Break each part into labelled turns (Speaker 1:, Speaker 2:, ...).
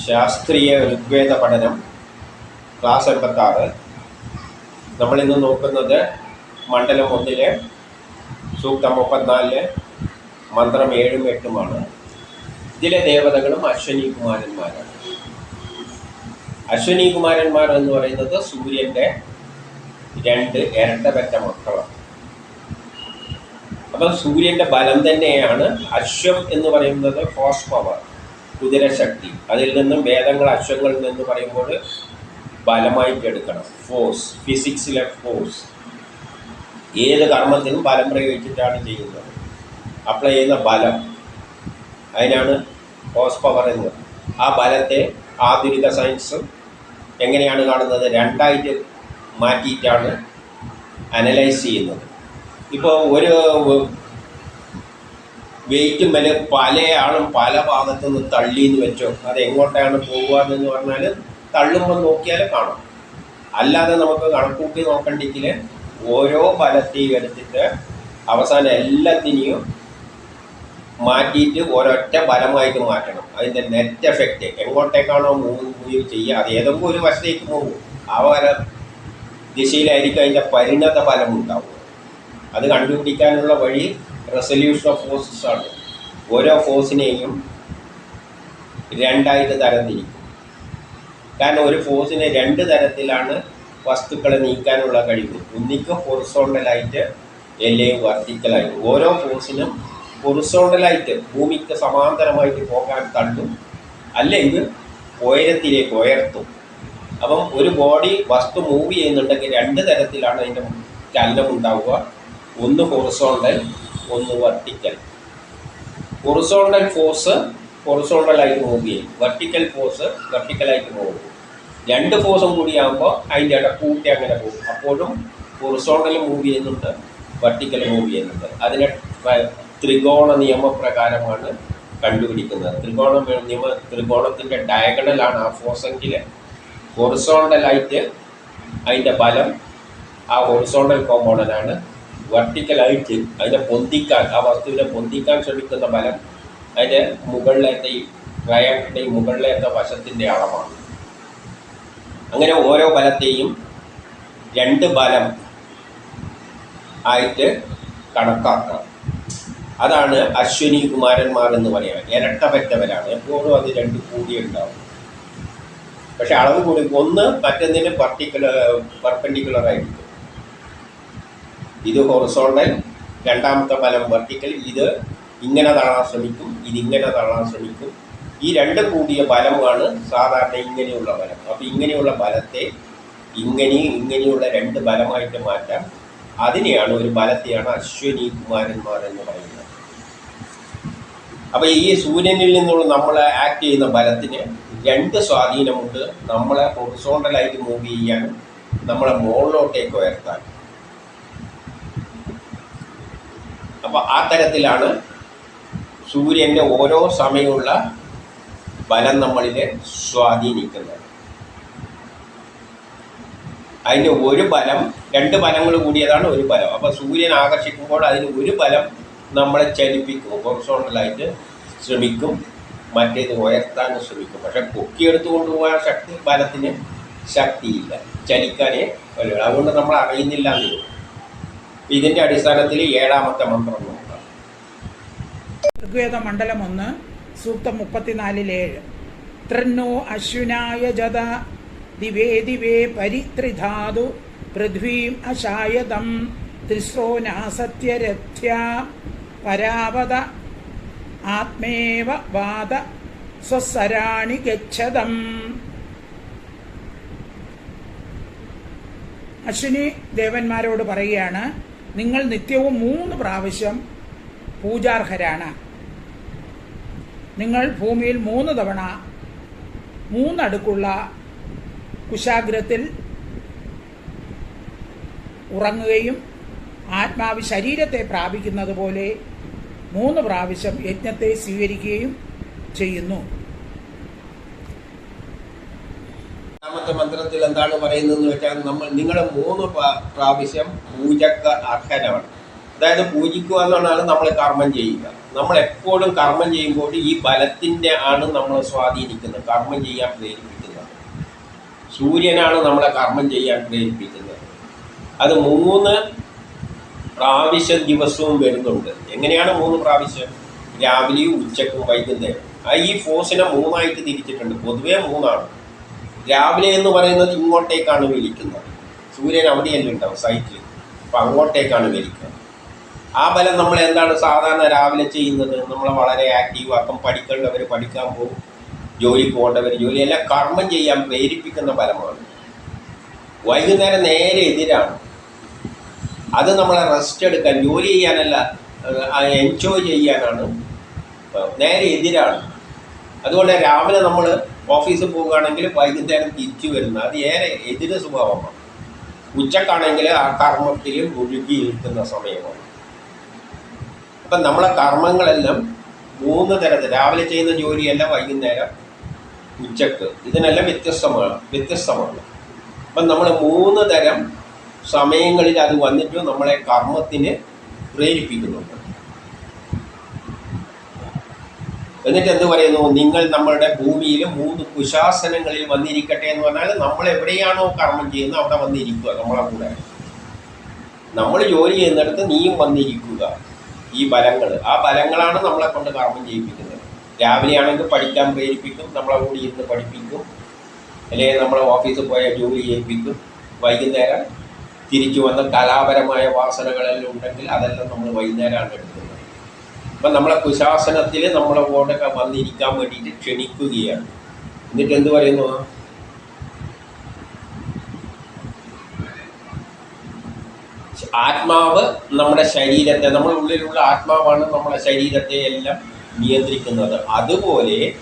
Speaker 1: ശാസ്ത്രീയ ഋഗ്വേദ പഠനം ക്ലാസ് എൺപത്താറ് നമ്മളിന്ന് നോക്കുന്നത് മണ്ഡലം ഒന്നിലെ സൂക്തം മുപ്പത്തിനാലിലെ മന്ത്രം ഏഴും എട്ടുമാണ്. ഇതിലെ ദേവതകളും അശ്വനി കുമാരന്മാരാണ്. അശ്വനി കുമാരന്മാർ എന്ന് പറയുന്നത് സൂര്യന്റെ രണ്ട് ഇരട്ടപറ്റ മക്കളാണ്. അപ്പം സൂര്യന്റെ ബലം തന്നെയാണ് അശ്വം എന്ന് പറയുന്നത് ഹോസ് പവർ. കുതിരശക്തി. അതിൽ നിന്നും വേദങ്ങൾ അശ്വങ്ങളിൽ നിന്ന് പറയുമ്പോൾ ബലമായിട്ട് എടുക്കണം. ഫോഴ്സ് ഫിസിക്സിലെ ഫോഴ്സ് ഏത് കർമ്മത്തിനും ബലം പ്രയോഗിച്ചിട്ടാണ് ചെയ്യുന്നത്. അപ്ലൈ ചെയ്യുന്ന ബലം. അതിനാണ് ഹോസ് പവർ എന്ന്. ആ ബലത്തെ ആധുനിക സയൻസ് എങ്ങനെയാണ് കാണുന്നത്? രണ്ടായിട്ട് മാറ്റിയിട്ടാണ് അനലൈസ് ചെയ്യുന്നത്. ഇപ്പോൾ ഒരു വെയിറ്റ് മേലെ പല ആളും പല ഭാഗത്തു നിന്ന് തള്ളിയെന്ന് വെച്ചോ. അത് എങ്ങോട്ടാണ് പോകുകയെന്ന് പറഞ്ഞാൽ തള്ളുമ്പോൾ നോക്കിയാൽ കാണാം. അല്ലാതെ നമുക്ക് കണക്കൂട്ടി നോക്കണ്ടെങ്കിൽ ഓരോ ഫലത്തെയും എടുത്തിട്ട് അവസാനം എല്ലാത്തിനെയും മാറ്റിയിട്ട് ഒരൊറ്റ ഫലമായിട്ട് മാറ്റണം. അതിന്റെ നെറ്റ് എഫക്റ്റ് എങ്ങോട്ടേക്കാണോ മൂവ് ചെയ്യുക. അത് ഏതെങ്കിലും ഒരു വശത്തേക്ക് പോകും ആ വര ദിശയിലായിരിക്കും അതിന്റെ പരിണത ഫലം ഉണ്ടാവുക. അത് കണ്ടുപിടിക്കാനുള്ള വഴി റെസൊല്യൂഷൻ ഓഫ് ഫോഴ്സസ് ആണ്. ഓരോ ഫോഴ്സിനെയും രണ്ടായിട്ട് തരംതിരിക്കും. കാരണം ഒരു ഫോഴ്സിനെ രണ്ട് തരത്തിലാണ് വസ്തുക്കളെ നീക്കാനുള്ള കഴിവ്. ഒന്നിക്ക് ഹൊറിസോണ്ടലായിട്ട് എല്ലാം വർദ്ധിക്കലായിട്ട് ഓരോ ഫോഴ്സിനും ഹൊറിസോണ്ടലായിട്ട് ഭൂമിക്ക് സമാന്തരമായിട്ട് പോകാൻ തള്ളും. അല്ലെങ്കിൽ ഉയരത്തിലേക്ക് ഉയർത്തും. അപ്പം ഒരു ബോഡി വസ്തു മൂവ് ചെയ്യുന്നുണ്ടെങ്കിൽ രണ്ട് തരത്തിലാണ് അതിന്റെ ചലനം ഉണ്ടാവുക. ഒന്ന് ഹൊറിസോണ്ടൽ ഒന്ന് വർട്ടിക്കൽ ഹൊറിസോണ്ടൽ ഫോഴ്സ് ഹൊറിസോണ്ടലായിട്ട് പോവുകയും വെർട്ടിക്കൽ ഫോഴ്സ് വെർട്ടിക്കലായിട്ട് ചെയ്യും. രണ്ട് ഫോഴ്സും കൂടിയാകുമ്പോൾ അതിന്റെ ഇട കൂട്ടി അങ്ങനെ പോകും. അപ്പോഴും ഹൊറിസോണ്ടൽ മൂവ് ചെയ്യുന്നുണ്ട് വെർട്ടിക്കൽ മൂവ് ചെയ്യുന്നുണ്ട്. അതിനെ ത്രികോണ നിയമപ്രകാരമാണ് കണ്ടുപിടിക്കുന്നത്. ത്രികോണ നിയമ ത്രികോണത്തിന്റെ ഡയഗണലാണ് ആ ഫോഴ്സെങ്കിൽ ഹൊറിസോണ്ടലായിട്ട് അതിന്റെ ബലം ആ ഹൊറിസോണ്ടൽ കോമ്പോണന്റാണ് വെർട്ടിക്കലായിട്ട് അതിനെ പൊന്തിക്കാൻ ആ വസ്തുവിനെ പൊന്തിക്കാൻ ശ്രമിക്കുന്ന ബലം അതിന്റെ മുകളിലത്തെ ഈ ട്രയാങ്കിളിന്റെ മുകളിലത്തെ വശത്തിന്റെ അളവാണ്. അങ്ങനെ ഓരോ ബലത്തെയും രണ്ട് ബലം ആയിട്ട് കണക്കാക്കാം. അതാണ് അശ്വിനി കുമാരന്മാർ എന്ന് പറയാം. ഇരട്ടപറ്റവരാണ് എപ്പോഴും അത് രണ്ട് കൂടി ഉണ്ടാവും. പക്ഷെ അളവ് കൂടി ഒന്ന് മറ്റൊന്നിന് പർട്ടിക്കുലർ പെർപെൻഡിക്കുലർ ആയിരിക്കും. ഇത് ഹൊറിസോണ്ടൽ രണ്ടാമത്തെ ഫലം വെർട്ടിക്കൽ. ഇത് ഇങ്ങനെ താണാൻ ശ്രമിക്കും ഇതിങ്ങനെ താണാൻ ശ്രമിക്കും. ഈ രണ്ട് കൂടിയ ബലമാണ് സാധാരണ ഇങ്ങനെയുള്ള ബലം അപ്പോൾ ഇങ്ങനെയുള്ള ബലത്തെ ഇങ്ങനെയും ഇങ്ങനെയുള്ള രണ്ട് ബലമായിട്ട് മാറ്റാം. അതിനെയാണ് ഒരു ബലത്തെയാണ് അശ്വനി കുമാരന്മാർ എന്ന് പറയുന്നത്. അപ്പോൾ ഈ സൂര്യനിൽ നിന്നുള്ള നമ്മൾ ആക്ട് ചെയ്യുന്ന ബലത്തിന് രണ്ട് സ്വാധീനമുണ്ട്. നമ്മളെ ഹൊറിസോണ്ടലായിട്ട് മൂവ് ചെയ്യാനും നമ്മളെ മുകളിലോട്ടേക്ക് ഉയർത്താൻ അപ്പോൾ ആ തരത്തിലാണ് സൂര്യന്റെ ഓരോ സമയമുള്ള ബലം നമ്മളിൽ സ്വാധീനിക്കുന്നത്. അതിന് ഒരു ബലം രണ്ട് ബലങ്ങൾ കൂടിയതാണ് ഒരു ബലം. അപ്പോൾ സൂര്യൻ ആകർഷിക്കുമ്പോൾ അതിന് ഒരു ബലം നമ്മളെ ചലിപ്പിക്കും. ഹോറിസോണ്ടലായിട്ട് ശ്രമിക്കും മറ്റേത് ഉയർത്താൻ ശ്രമിക്കും. പക്ഷെ പൊക്കിയെടുത്ത് കൊണ്ടുപോകാൻ ശക്തി ബലത്തിന് ശക്തിയില്ല. ചലിക്കാനേ അതുകൊണ്ട് നമ്മൾ അറിയുന്നില്ല എന്ന്. തോന്നും. ഇതിന്റെ അടിസ്ഥാനത്തിൽ ഏഴാമത്തെ മന്ത്രം
Speaker 2: ഋഗ്വേദ മണ്ഡലം ഒന്ന് സൂക്തം മുപ്പത്തിനാലിലേഴ് തൃന്നോ അശ്വിനായ ജത ദിവേ ദിവേ പരിത്രിധാതു പൃഥ്വീം അശായതം തിസ്രോ നാസത്യരഥ്യ പരാവത ആത്മേവ വാദ സ്വസരാണി ഗച്ഛതം. അശ്വിനി ദേവന്മാരോട് പറയുകയാണ് നിങ്ങൾ നിത്യവും മൂന്ന് പ്രാവശ്യം പൂജാർഹരാണ്. നിങ്ങൾ ഭൂമിയിൽ മൂന്ന് തവണ മൂന്നടുക്കുള്ള കുശാഗ്രത്തിൽ ഉറങ്ങുകയും ആത്മാവ് ശരീരത്തെ പ്രാപിക്കുന്നത് പോലെ മൂന്ന് പ്രാവശ്യം യജ്ഞത്തെ സ്വീകരിക്കുകയും ചെയ്യുന്നു.
Speaker 1: രണ്ടാമത്തെ മന്ത്രത്തിൽ എന്താണ് പറയുന്നതെന്ന് വെച്ചാൽ നമ്മൾ നിങ്ങൾ മൂന്ന് പ്രാ- പ്രാവശ്യം പൂജക്ക് അർഹനാണ് അതായത് പൂജിക്കുക എന്നുള്ളതാണ് നമ്മൾ കർമ്മം ചെയ്യുക. നമ്മൾ എപ്പോഴും കർമ്മം ചെയ്യുമ്പോൾ ഈ ബലത്തിന്റെ ആണ് നമ്മൾ സ്വാധീനിക്കുന്നത്. കർമ്മം ചെയ്യാൻ പ്രേരിപ്പിക്കുന്നത്. സൂര്യനാണ് നമ്മളെ കർമ്മം ചെയ്യാൻ പ്രേരിപ്പിക്കുന്നത്. അത് മൂന്ന് പ്രാവശ്യം ദിവസവും വരുന്നുണ്ട്. എങ്ങനെയാണ് മൂന്ന് പ്രാവശ്യം? രാവിലെയും ഉച്ചക്കും വൈകുന്നേരം ആ ഈ ഫോഴ്സിനെ മൂന്നായിട്ട് തിരിച്ചിട്ടുണ്ട്. പൊതുവേ മൂന്നാണ്. രാവിലെ എന്ന് പറയുന്നത് ഇങ്ങോട്ടേക്കാണ് വിളിക്കുന്നത് സൂര്യൻ അവിടെയല്ല ഉണ്ടാവും സൈറ്റിൽ. അപ്പം അങ്ങോട്ടേക്കാണ് വലിക്കുക. ആ ബലം നമ്മൾ എന്താണ് സാധാരണ രാവിലെ ചെയ്യുന്നത്? നമ്മൾ വളരെ ആക്റ്റീവ് ആക്കും പഠിക്കേണ്ടവർ പഠിക്കാൻ പോകും. ജോലി പോകേണ്ടവർ ജോലി. എല്ലാം കർമ്മം ചെയ്യാൻ പ്രേരിപ്പിക്കുന്ന ബലമാണ്. വൈകുന്നേരം നേരെ എതിരാണ്. അത് നമ്മളെ റെസ്റ്റ് എടുക്കാൻ ജോലി ചെയ്യാനല്ല എൻജോയ് ചെയ്യാനാണ് നേരെ എതിരാണ്. അതുകൊണ്ട് രാവിലെ നമ്മൾ ഓഫീസിൽ പോവുകയാണെങ്കിൽ വൈകുന്നേരം തിരിച്ചു വരുന്ന. അത് ഏറെ എതിര് സ്വഭാവമാണ്. ഉച്ചക്കാണെങ്കിൽ ആ കർമ്മത്തിൽ മുഴുകി നിൽക്കുന്ന സമയമാണ്. അപ്പം നമ്മളെ കർമ്മങ്ങളെല്ലാം മൂന്ന് തരത്തിൽ രാവിലെ ചെയ്യുന്ന ജോലിയല്ല വൈകുന്നേരം ഉച്ചയ്ക്ക്. ഇതിനെല്ലാം വ്യത്യസ്തമാണ് വ്യത്യസ്തമാണ്. അപ്പം നമ്മൾ മൂന്ന് തരം സമയങ്ങളിൽ അത് വന്നിട്ട് നമ്മളെ കർമ്മത്തിന് പ്രേരിപ്പിക്കുന്നുണ്ട്. എന്നിട്ട് എന്ത് പറയുന്നു? നിങ്ങൾ നമ്മളുടെ ഭൂമിയിൽ മൂന്ന് കുശാസനങ്ങളിൽ വന്നിരിക്കട്ടെ എന്ന് പറഞ്ഞാൽ നമ്മൾ എവിടെയാണോ കർമ്മം ചെയ്യുന്നത് അവിടെ വന്നിരിക്കുക നമ്മളെ കൂടെ. നമ്മൾ ജോലി ചെയ്യുന്നിടത്ത് നീയും വന്നിരിക്കുക ഈ ബലങ്ങൾ. ആ ബലങ്ങളാണ് നമ്മളെ കൊണ്ട് കർമ്മം ചെയ്യിപ്പിക്കുന്നത്. രാവിലെ ആണെങ്കിൽ പഠിക്കാൻ പ്രേരിപ്പിക്കും നമ്മളെ കൂടി ഇരുന്ന് പഠിപ്പിക്കും. അല്ലെങ്കിൽ നമ്മളെ ഓഫീസിൽ പോയ ജോലി ചെയ്യിപ്പിക്കും. വൈകുന്നേരം തിരിച്ചു വന്ന കലാപരമായ വാസനകളെല്ലാം ഉണ്ടെങ്കിൽ അതെല്ലാം നമ്മൾ വൈകുന്നേരമാണ് എടുക്കുന്നത്. അപ്പം നമ്മളെ കുശാസനത്തിൽ നമ്മളെ കൂടെ വന്നിരിക്കാൻ വേണ്ടിയിട്ട് ക്ഷണിക്കുകയാണ്. എന്നിട്ട് എന്ത് പറയുന്നു? ആത്മാവ് നമ്മുടെ ശരീരത്തെ നമ്മുടെ ഉള്ളിലുള്ള ആത്മാവാണ് നമ്മുടെ ശരീരത്തെ എല്ലാം നിയന്ത്രിക്കുന്നത്. അതുപോലെ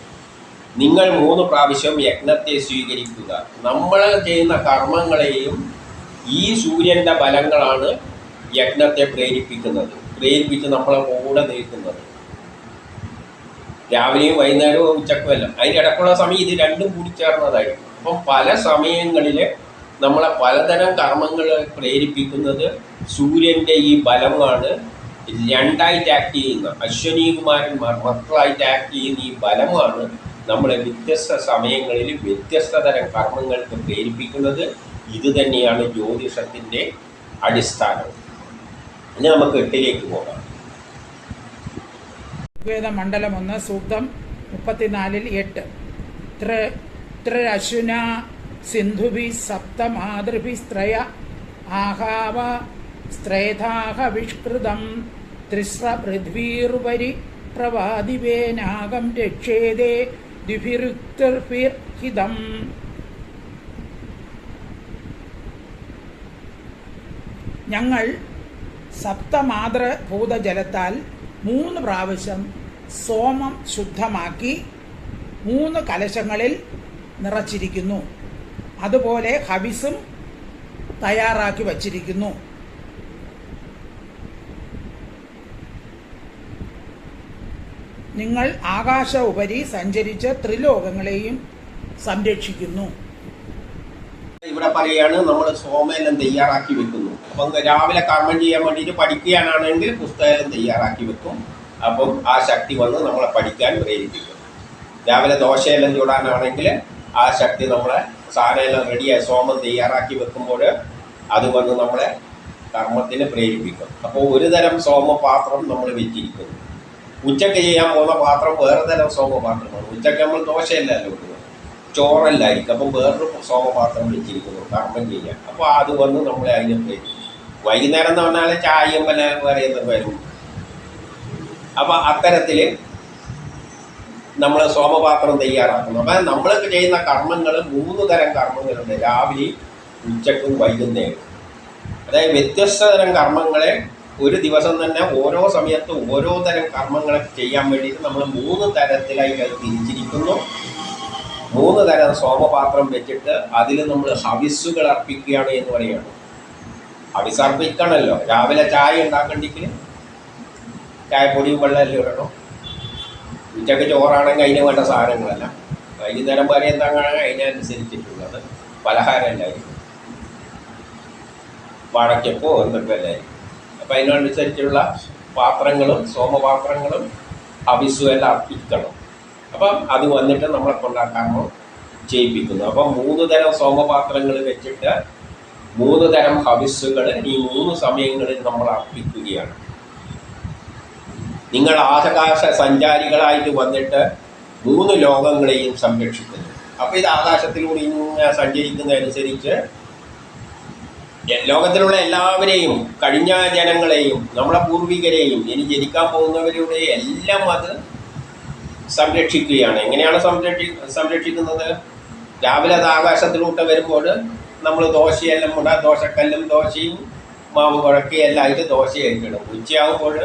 Speaker 1: നിങ്ങൾ മൂന്ന് പ്രാവശ്യം യജ്ഞത്തെ സ്വീകരിക്കുക. നമ്മൾ ചെയ്യുന്ന കർമ്മങ്ങളെയും ഈ സൂര്യന്റെ ബലങ്ങളാണ് യജ്ഞത്തെ പ്രേരിപ്പിക്കുന്നത്. പ്രേരിപ്പിച്ച് നമ്മളെ കൂടെ നിൽക്കുന്നത് രാവിലെയും വൈകുന്നേരവും ഉച്ചക്കുമല്ല. അതിന്റെ ഇടയ്ക്കുള്ള സമയം ഇത് രണ്ടും കൂടി ചേർന്നതായിരിക്കും. അപ്പം പല സമയങ്ങളിൽ നമ്മളെ പലതരം കർമ്മങ്ങൾ പ്രേരിപ്പിക്കുന്നത് സൂര്യന്റെ ഈ ബലമാണ്. രണ്ടായിട്ട് ആക്ട് ചെയ്യുന്ന അശ്വനി കുമാരന്മാർ മക്കളായിട്ട് ആക്ട് ചെയ്യുന്ന ഈ ബലമാണ് നമ്മളെ വ്യത്യസ്ത സമയങ്ങളിൽ വ്യത്യസ്ത തരം കർമ്മങ്ങൾക്ക് പ്രേരിപ്പിക്കുന്നത്. ഇത് തന്നെയാണ് ജ്യോതിഷത്തിന്റെ അടിസ്ഥാനം. ഇനി നമുക്ക് എട്ടിലേക്ക് പോകാം.
Speaker 2: ഋഗ്വേദ മണ്ഡലം ഒന്ന് സൂക്തം മുപ്പത്തിനാലിൽ എട്ട്. ത്ര ത്രശ്വിന സിന്ധുഭി സപ്തമാതൃഭി സ്ത്രയ ആഹാവ സ്ത്രേധാഹ വിഷ്കൃതം. ത്രിസ്ര പൃഥ്വീറുപരി പ്രവാദിവേനാകം രക്ഷേതേ ദ്വിഭിരുക്തിർഹിതം. ഞങ്ങൾ സപ്തമാതൃ ഭൂതജലത്താൽ മൂന്ന് പ്രാവശ്യം സോമം ശുദ്ധമാക്കി മൂന്ന് കലശങ്ങളിൽ നിറച്ചിരിക്കുന്നു. അതുപോലെ ഹവിസും തയ്യാറാക്കി വച്ചിരിക്കുന്നു. നിങ്ങൾ ആകാശ ഉപരി സഞ്ചരിച്ച ത്രിലോകങ്ങളെയും സംരക്ഷിക്കുന്നു.
Speaker 1: ഇവിടെ പറയാണ് നമ്മൾ സോമയെല്ലാം തയ്യാറാക്കി വെക്കുന്നു. അപ്പം രാവിലെ കർമ്മം ചെയ്യാൻ വേണ്ടിയിട്ട് പഠിക്കുകയാണെങ്കിൽ പുസ്തകം തയ്യാറാക്കി വെക്കും. അപ്പം ആ ശക്തി വന്ന് നമ്മളെ പഠിക്കാൻ പ്രേരിപ്പിക്കും. രാവിലെ ദോശയെല്ലാം ചൂടാനാണെങ്കിൽ ആ ശക്തി നമ്മളെ സാധനമെല്ലാം റെഡിയായി സോമം തയ്യാറാക്കി വെക്കുമ്പോൾ അത് വന്ന് നമ്മളെ കർമ്മത്തിന് പ്രേരിപ്പിക്കും. അപ്പോൾ ഒരു തരം സോമപാത്രം നമ്മൾ വെച്ചിരിക്കുന്നു. ഉച്ചയ്ക്ക് ചെയ്യാൻ പോകുന്ന പാത്രം വേറെ തരം സോമപാത്രമാണ് ഉച്ചയ്ക്ക് നമ്മൾ ദോശയല്ലല്ലോ ഇടുന്നത് ചോറല്ലായിരിക്കും. അപ്പം വേറൊരു സോമപാത്രം വെച്ചിരിക്കുന്നു. കർമ്മം ചെയ്യാൻ. അപ്പോൾ അത് വന്ന് നമ്മളെ അതിനെ പ്രേരിപ്പിക്കും. വൈകുന്നേരം എന്ന് പറഞ്ഞാൽ ചായയും പല എന്തൊക്കെ വരും. അപ്പം അത്തരത്തിൽ നമ്മൾ സോമപാത്രം തയ്യാറാക്കുന്നു. അപ്പം നമ്മൾ ചെയ്യുന്ന കർമ്മങ്ങൾ മൂന്ന് തരം കർമ്മങ്ങളുണ്ട്. രാവിലെ ഉച്ചക്കും വൈകുന്നേരം അതായത് വ്യത്യസ്ത തരം കർമ്മങ്ങളെ ഒരു ദിവസം തന്നെ ഓരോ സമയത്തും ഓരോ തരം കർമ്മങ്ങളെ ചെയ്യാൻ വേണ്ടിയിട്ട് നമ്മൾ മൂന്ന് തരത്തിലായി തിരിച്ചിരിക്കുന്നു. മൂന്ന് തരം സോമപാത്രം വെച്ചിട്ട് അതിൽ നമ്മൾ ഹവിസ്സുകൾ അർപ്പിക്കുകയാണ് എന്ന് പറയുകയാണ് ഹവിസ് അർപ്പിക്കണമല്ലോ രാവിലെ ചായ ഉണ്ടാക്കണ്ടെങ്കിൽ ചായപ്പൊടിയും വെള്ളമല്ലേ ഇടണം. ഉച്ചയ്ക്ക് ചോറാണെങ്കിൽ അതിന് വേണ്ട സാധനങ്ങളല്ല. വൈകുന്നേരം വരെ എന്താണ് അതിനനുസരിച്ചിട്ടുള്ളത്. പലഹാരമല്ലായിരിക്കും വാഴയ്ക്കപ്പോ എന്തൊക്കെ അല്ലായിരിക്കും അപ്പം അതിനനുസരിച്ചുള്ള പാത്രങ്ങളും സോമപാത്രങ്ങളും ഹവിസും അർപ്പിക്കണം. അപ്പം അത് വന്നിട്ട് നമ്മളെ കൊണ്ടാക്കാമോ? ചെയ്യിപ്പിക്കുന്നു. അപ്പം മൂന്ന് തരം സോമപാത്രങ്ങൾ വെച്ചിട്ട് മൂന്ന് തരം ഹവിസുകൾ ഈ മൂന്ന് സമയങ്ങളിൽ നമ്മൾ അർപ്പിക്കുകയാണ്. നിങ്ങൾ ആകാശ സഞ്ചാരികളായിട്ട് വന്നിട്ട് മൂന്ന് ലോകങ്ങളെയും സംരക്ഷിക്കുന്നു. അപ്പോൾ ഇത് ആകാശത്തിലൂടെ ഇങ്ങനെ സഞ്ചരിക്കുന്നതനുസരിച്ച് ലോകത്തിലുള്ള എല്ലാവരെയും കഴിഞ്ഞ ജനങ്ങളെയും നമ്മളെ പൂർവികരെയും ഇനി ജനിക്കാൻ പോകുന്നവരുടെ എല്ലാം അത് സംരക്ഷിക്കുകയാണ്. എങ്ങനെയാണ് സംരക്ഷി സംരക്ഷിക്കുന്നത്? രാവിലെ അത് ആകാശത്തിലൂട്ട് വരുമ്പോൾ നമ്മൾ ദോശയെല്ലാം മുട ദോശക്കല്ലും ദോശയും മാവ് കുഴക്കി എല്ലാം ആയിട്ട് ദോശ കഴിക്കണം ഉച്ചയാകുമ്പോൾ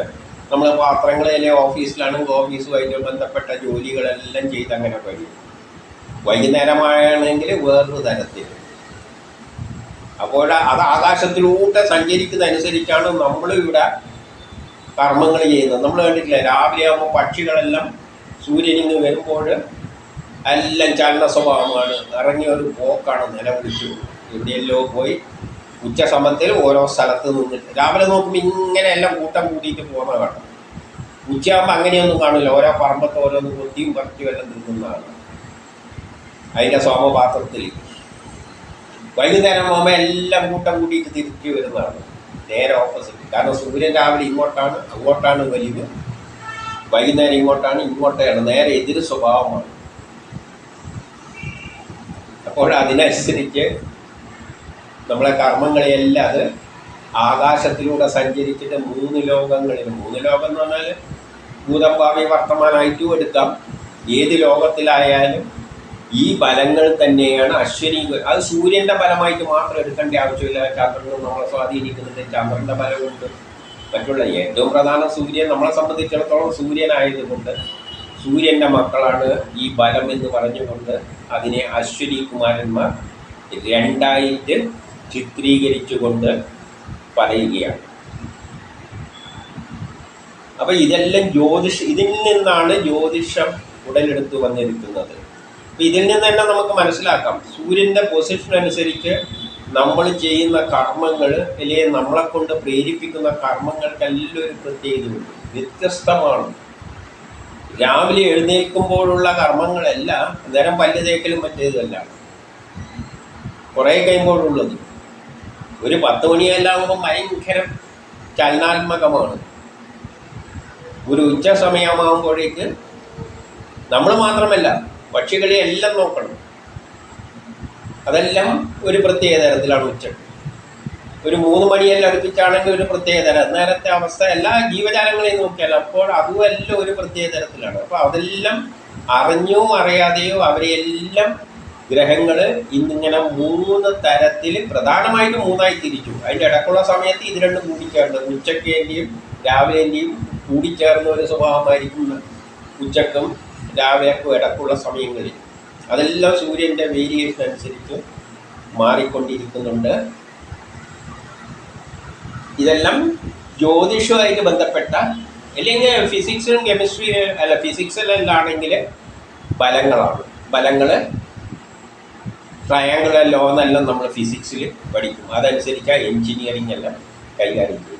Speaker 1: നമ്മൾ പാത്രങ്ങൾ തന്നെ ഓഫീസിലാണെങ്കിൽ ഓഫീസുമായിട്ട് ബന്ധപ്പെട്ട ജോലികളെല്ലാം ചെയ്ത് അങ്ങനെ കഴിയും. വൈകുന്നേരമാണെങ്കിൽ വേറൊരു തരത്തിൽ അപ്പോൾ അത് ആകാശത്തിലൂടെ സഞ്ചരിക്കുന്നതനുസരിച്ചാണ് നമ്മൾ ഇവിടെ കർമ്മങ്ങൾ ചെയ്യുന്നത്. നമ്മൾ കണ്ടിട്ടില്ല രാവിലെ ആകുമ്പോൾ പക്ഷികളെല്ലാം സൂര്യനിൽ നിന്ന് വരുമ്പോൾ എല്ലാം ചലന സ്വഭാവമാണ്. ഇറങ്ങിയ ഒരു പോക്കാണ് നിലവിളിച്ചു. എവിടെയല്ലോ പോയി ഉച്ച സമയത്തിൽ ഓരോ സ്ഥലത്ത് നിന്നിട്ട് രാവിലെ നോക്കുമ്പോൾ ഇങ്ങനെ എല്ലാം കൂട്ടം കൂട്ടിയിട്ട് പോകുന്ന കാണും ഉച്ചയാകുമ്പോൾ അങ്ങനെയൊന്നും കാണില്ല. ഓരോ പറമ്പത്ത് ഓരോന്ന് കൊത്തിയും പറിച്ചും എല്ലാം തിന്നുന്നതാണ് അതിന്റെ സോമപാത്രത്തിൽ വൈകുന്നേരം ആകുമ്പോൾ എല്ലാം കൂട്ടം കൂട്ടിയിട്ട് തിരിച്ചു വരുന്നതാണ്. നേരെ ഓപ്പോസിറ്റ് കാരണം സൂര്യൻ രാവിലെ ഇങ്ങോട്ടാണ് അങ്ങോട്ടാണ് വലിവ്. വൈകുന്നേരം ഇങ്ങോട്ടാണ് ഇങ്ങോട്ടാണ്. നേരെ എതിര് സ്വഭാവമാണ്. അപ്പോൾ അതിനനുസരിച്ച് നമ്മളെ കർമ്മങ്ങളെയെല്ലാം അത് ആകാശത്തിലൂടെ സഞ്ചരിച്ചിട്ട് മൂന്ന് ലോകങ്ങളിൽ മൂന്ന് ലോകം എന്ന് പറഞ്ഞാൽ ഭൂതം ഭാവി വർത്തമാനമായിട്ടും എടുക്കാം. ഏത് ലോകത്തിലായാലും ഈ ബലങ്ങൾ തന്നെയാണ് അശ്വനി അത് സൂര്യന്റെ ഫലമായിട്ട് മാത്രം എടുക്കേണ്ട ആവശ്യമില്ല. ചന്ദ്രനും നമ്മളെ സ്വാധീനിക്കുന്നുണ്ട് ചന്ദ്രന്റെ ബലമുണ്ട് മറ്റുള്ള ഏറ്റവും പ്രധാന സൂര്യൻ നമ്മളെ സംബന്ധിച്ചിടത്തോളം സൂര്യനായതുകൊണ്ട് സൂര്യന്റെ മക്കളാണ് ഈ ബലം എന്ന് പറഞ്ഞുകൊണ്ട് അതിനെ അശ്വനി കുമാരന്മാർ രണ്ടായിട്ട് ചിത്രീകരിച്ചുകൊണ്ട് പറയുകയാണ്. അപ്പൊ ഇതെല്ലാം ജ്യോതിഷ ഇതിൽ നിന്നാണ് ജ്യോതിഷം ഉടലെടുത്തു വന്നിരിക്കുന്നത്. അപ്പൊ ഇതിൽ നിന്ന് തന്നെ നമുക്ക് മനസ്സിലാക്കാം. സൂര്യന്റെ പൊസിഷൻ അനുസരിച്ച് നമ്മൾ ചെയ്യുന്ന കർമ്മങ്ങൾ അല്ലെങ്കിൽ നമ്മളെ കൊണ്ട് പ്രേരിപ്പിക്കുന്ന കർമ്മങ്ങൾക്കെല്ലാം ഒരു പ്രത്യേകതയുണ്ട്. വ്യത്യസ്തമാണ്. രാവിലെ എഴുന്നേൽക്കുമ്പോഴുള്ള കർമ്മങ്ങളെല്ലാം അന്നേരം പല്ല് തേക്കലും മറ്റേതുമല്ല. കുറേ കഴിയുമ്പോഴുള്ളത്. ഒരു പത്ത് മണിയെല്ലാകുമ്പോൾ ഭയങ്കര ചലനാത്മകമാണ്. ഒരു ഉച്ച സമയമാകുമ്പോഴേക്ക് നമ്മൾ മാത്രമല്ല പക്ഷികളെ എല്ലാം നോക്കണം. അതെല്ലാം ഒരു പ്രത്യേക തരത്തിലാണ് ഉച്ച. ഒരു മൂന്ന് മണിയെല്ലാം അടുപ്പിച്ചാണെങ്കിൽ ഒരു പ്രത്യേക തരം. അന്നേരത്തെ അവസ്ഥ എല്ലാ ജീവജാലങ്ങളെയും നോക്കിയാൽ അപ്പോൾ അതുമെല്ലാം ഒരു പ്രത്യേക തരത്തിലാണ്. അപ്പോൾ അതെല്ലാം അറിഞ്ഞോ അറിയാതെയോ അവരെയെല്ലാം ഗ്രഹങ്ങൾ ഇന്നിങ്ങനെ മൂന്ന് തരത്തിൽ പ്രധാനമായിട്ടും മൂന്നായി തിരിച്ചു അതിന്റെ ഇടക്കുള്ള സമയത്ത് ഇത് രണ്ടും കൂടിച്ചേർന്ന്. ഉച്ചക്കേന്റെയും രാവിലേന്റെയും കൂടിച്ചേർന്ന ഒരു സ്വഭാവമായിരിക്കും ഉച്ചക്കും രാവിലേക്കും ഇടക്കുള്ള സമയങ്ങളിൽ. അതെല്ലാം സൂര്യന്റെ വേരിയേഷൻ അനുസരിച്ച് മാറിക്കൊണ്ടിരിക്കുന്നുണ്ട്. ഇതെല്ലാം ജ്യോതിഷമായിട്ട് ബന്ധപ്പെട്ട അല്ലെങ്കിൽ ഫിസിക്സിലും കെമിസ്ട്രി അല്ല ഫിസിക്സിലെല്ലാം ആണെങ്കിൽ ബലങ്ങളാണ് ബലങ്ങൾ ട്രയാങ്കുലർ ലോ എന്നെല്ലാം നമ്മൾ ഫിസിക്സിൽ പഠിക്കും അതനുസരിച്ചാണ് എഞ്ചിനീയറിംഗ് എല്ലാം കൈകാര്യം ചെയ്യുന്നത്